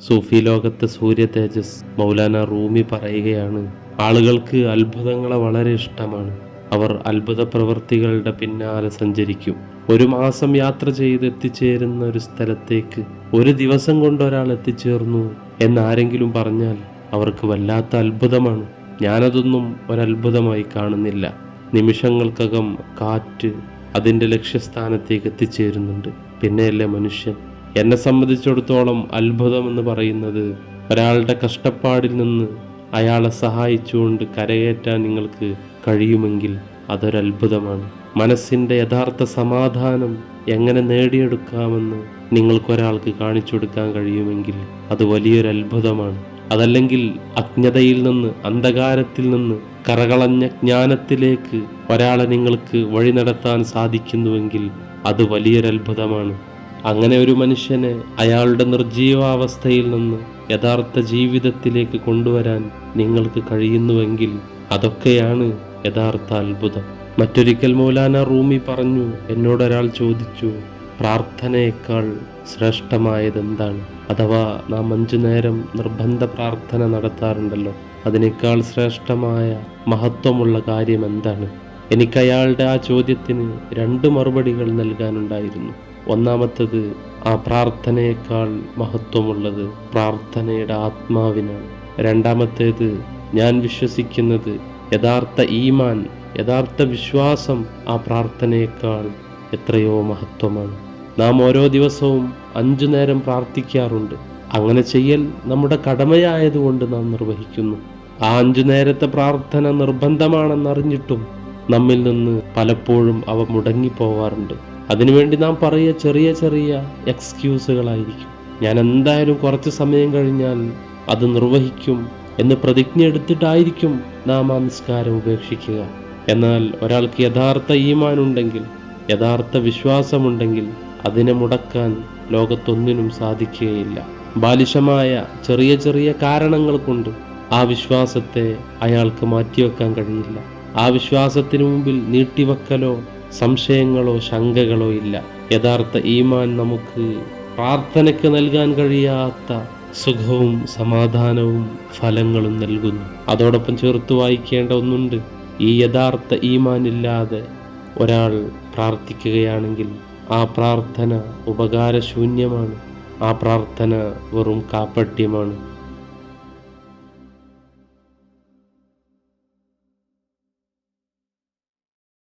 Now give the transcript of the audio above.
സൂഫി ലോകത്തെ സൂര്യ തേജസ് മൗലാന റൂമി പറയുകയാണ്. ആളുകൾക്ക് അത്ഭുതങ്ങളെ വളരെ ഇഷ്ടമാണ്. അവർ അത്ഭുത പ്രവൃത്തികളുടെ പിന്നാലെ സഞ്ചരിക്കും. ഒരു മാസം യാത്ര ചെയ്ത് എത്തിച്ചേരുന്ന ഒരു സ്ഥലത്തേക്ക് ഒരു ദിവസം കൊണ്ട് ഒരാൾ എത്തിച്ചേർന്നു എന്നാരെങ്കിലും പറഞ്ഞാൽ അവർക്ക് വല്ലാത്ത അത്ഭുതമാണ്. ഞാനതൊന്നും ഒരത്ഭുതമായി കാണുന്നില്ല. നിമിഷങ്ങൾക്കകം കാറ്റ് അതിന്റെ ലക്ഷ്യസ്ഥാനത്തേക്ക് എത്തിച്ചേരുന്നുണ്ട്. പിന്നെയല്ലേ മനുഷ്യൻ? എന്നെ സംബന്ധിച്ചിടത്തോളം അത്ഭുതം എന്ന് പറയുന്നത് ഒരാളുടെ കഷ്ടപ്പാടിൽ നിന്ന് അയാളെ സഹായിച്ചുകൊണ്ട് കരയേറ്റാൻ നിങ്ങൾക്ക് കഴിയുമെങ്കിൽ അതൊരത്ഭുതമാണ് മനസ്സിന്റെ യഥാർത്ഥ സമാധാനം എങ്ങനെ നേടിയെടുക്കാമെന്ന് നിങ്ങൾക്കൊരാൾക്ക് കാണിച്ചു കൊടുക്കാൻ കഴിയുമെങ്കിൽ അത് വലിയൊരു അത്ഭുതമാണ്. അതല്ലെങ്കിൽ അജ്ഞതയിൽ നിന്ന് അന്ധകാരത്തിൽ നിന്ന് കറകളഞ്ഞ ജ്ഞാനത്തിലേക്ക് ഒരാളെ നിങ്ങൾക്ക് വഴി നടത്താൻ സാധിക്കുന്നുവെങ്കിൽ അത് വലിയൊരു അത്ഭുതമാണ്. അങ്ങനെ ഒരു മനുഷ്യനെ അയാളുടെ നിർജീവാവസ്ഥയിൽ നിന്ന് യഥാർത്ഥ ജീവിതത്തിലേക്ക് കൊണ്ടുവരാൻ നിങ്ങൾക്ക് കഴിയുന്നുവെങ്കിൽ അതൊക്കെയാണ് യഥാർത്ഥ അത്ഭുതം. മറ്റൊരിക്കൽ മൗലാന റൂമി പറഞ്ഞു എന്നോടൊരാൾ ചോദിച്ചു പ്രാർത്ഥനയേക്കാൾ ശ്രേഷ്ഠമായതെന്താണ്? അഥവാ നാം അഞ്ചു നേരം നിർബന്ധ പ്രാർത്ഥന നടത്താറുണ്ടല്ലോ അതിനേക്കാൾ ശ്രേഷ്ഠമായ മഹത്വമുള്ള കാര്യം എന്താണ് എനിക്കയാളുടെ ആ ചോദ്യത്തിന് രണ്ട് മറുപടികൾ നൽകാനുണ്ടായിരുന്നു. ഒന്നാമത്തത് ആ പ്രാർത്ഥനയേക്കാൾ മഹത്വമുള്ളത് പ്രാർത്ഥനയുടെ ആത്മാവിനാണ്. രണ്ടാമത്തേത് ഞാൻ വിശ്വസിക്കുന്നത് യഥാർത്ഥ ഈമാൻ യഥാർത്ഥ വിശ്വാസം ആ പ്രാർത്ഥനയേക്കാൾ എത്രയോ മഹത്വമാണ്. നാം ഓരോ ദിവസവും അഞ്ചു നേരം പ്രാർത്ഥിക്കാറുണ്ട്. അങ്ങനെ ചെയ്യൽ നമ്മുടെ കടമയായതുകൊണ്ട് നാം നിർവഹിക്കുന്നു. ആ അഞ്ചു നേരത്തെ പ്രാർത്ഥന നിർബന്ധമാണെന്നറിഞ്ഞിട്ടും നമ്മിൽ നിന്ന് പലപ്പോഴും അവ മുടങ്ങിപ്പോവാറുണ്ട്. അതിനുവേണ്ടി നാം പറയുക ചെറിയ ചെറിയ എക്സ്ക്യൂസുകളായിരിക്കും. ഞാൻ എന്തായാലും കുറച്ച് സമയം കഴിഞ്ഞാൽ അത് നിർവഹിക്കും എന്ന് പ്രതിജ്ഞ എടുത്തിട്ടായിരിക്കും നാം ആ നിസ്കാരം ഉപേക്ഷിക്കുക. എന്നാൽ ഒരാൾക്ക് യഥാർത്ഥ ഈമാനുണ്ടെങ്കിൽ യഥാർത്ഥ വിശ്വാസമുണ്ടെങ്കിൽ അതിനെ മുടക്കാൻ ലോകത്തൊന്നിനും സാധിക്കുകയില്ല. ബാലിശമായ ചെറിയ ചെറിയ കാരണങ്ങൾ കൊണ്ട് ആ വിശ്വാസത്തെ അയാൾക്ക് മാറ്റിവെക്കാൻ കഴിയില്ല. ആ വിശ്വാസത്തിനു മുമ്പിൽ നീട്ടിവെക്കലോ സംശയങ്ങളോ ശങ്കകളോ ഇല്ല. യഥാർത്ഥ ഈമാൻ നമുക്ക് പ്രാർത്ഥനയ്ക്ക് നൽകാൻ കഴിയാത്ത സുഖവും സമാധാനവും ഫലങ്ങളും നൽകുന്നു. അതോടൊപ്പം ചേർത്ത് വായിക്കേണ്ട ഒന്നുണ്ട്. ഈ യഥാർത്ഥ ഈമാൻ ഇല്ലാതെ ഒരാൾ പ്രാർത്ഥിക്കുകയാണെങ്കിൽ ആ പ്രാർത്ഥന ഉപകാരശൂന്യമാണ്. ആ പ്രാർത്ഥന വെറും കാപ്പട്യമാണ്